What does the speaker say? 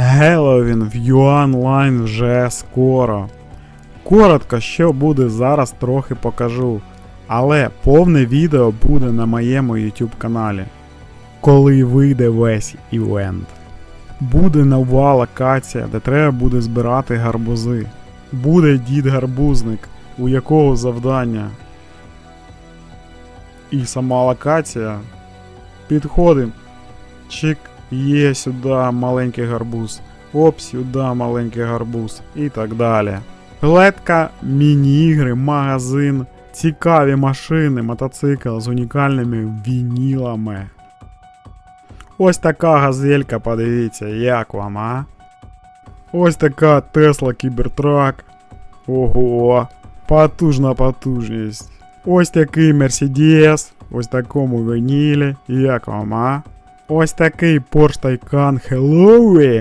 Геловін в Юанлайн вже скоро. Коротко, що буде зараз, трохи покажу. Але повне відео буде на моєму YouTube каналі. Коли вийде весь івент. Буде нова локація, де треба буде збирати гарбузи. Буде дід гарбузник, у якого завдання. І сама локація. Підходим. Чик, є сюди маленький гарбуз. Оп, сюди маленький гарбуз. І так далі. Плетка, міні-ігри, магазин, цікаві машини, мотоцикл з унікальними вінілами. Ось така газелька, подивіться, як вам, а? Ось така Тесла Кібертрак. Ого, потужна потужність. Ось такий Мерседес, ось такому вінілі, як вам, а? Ось такий Porsche Taycan Hellowy.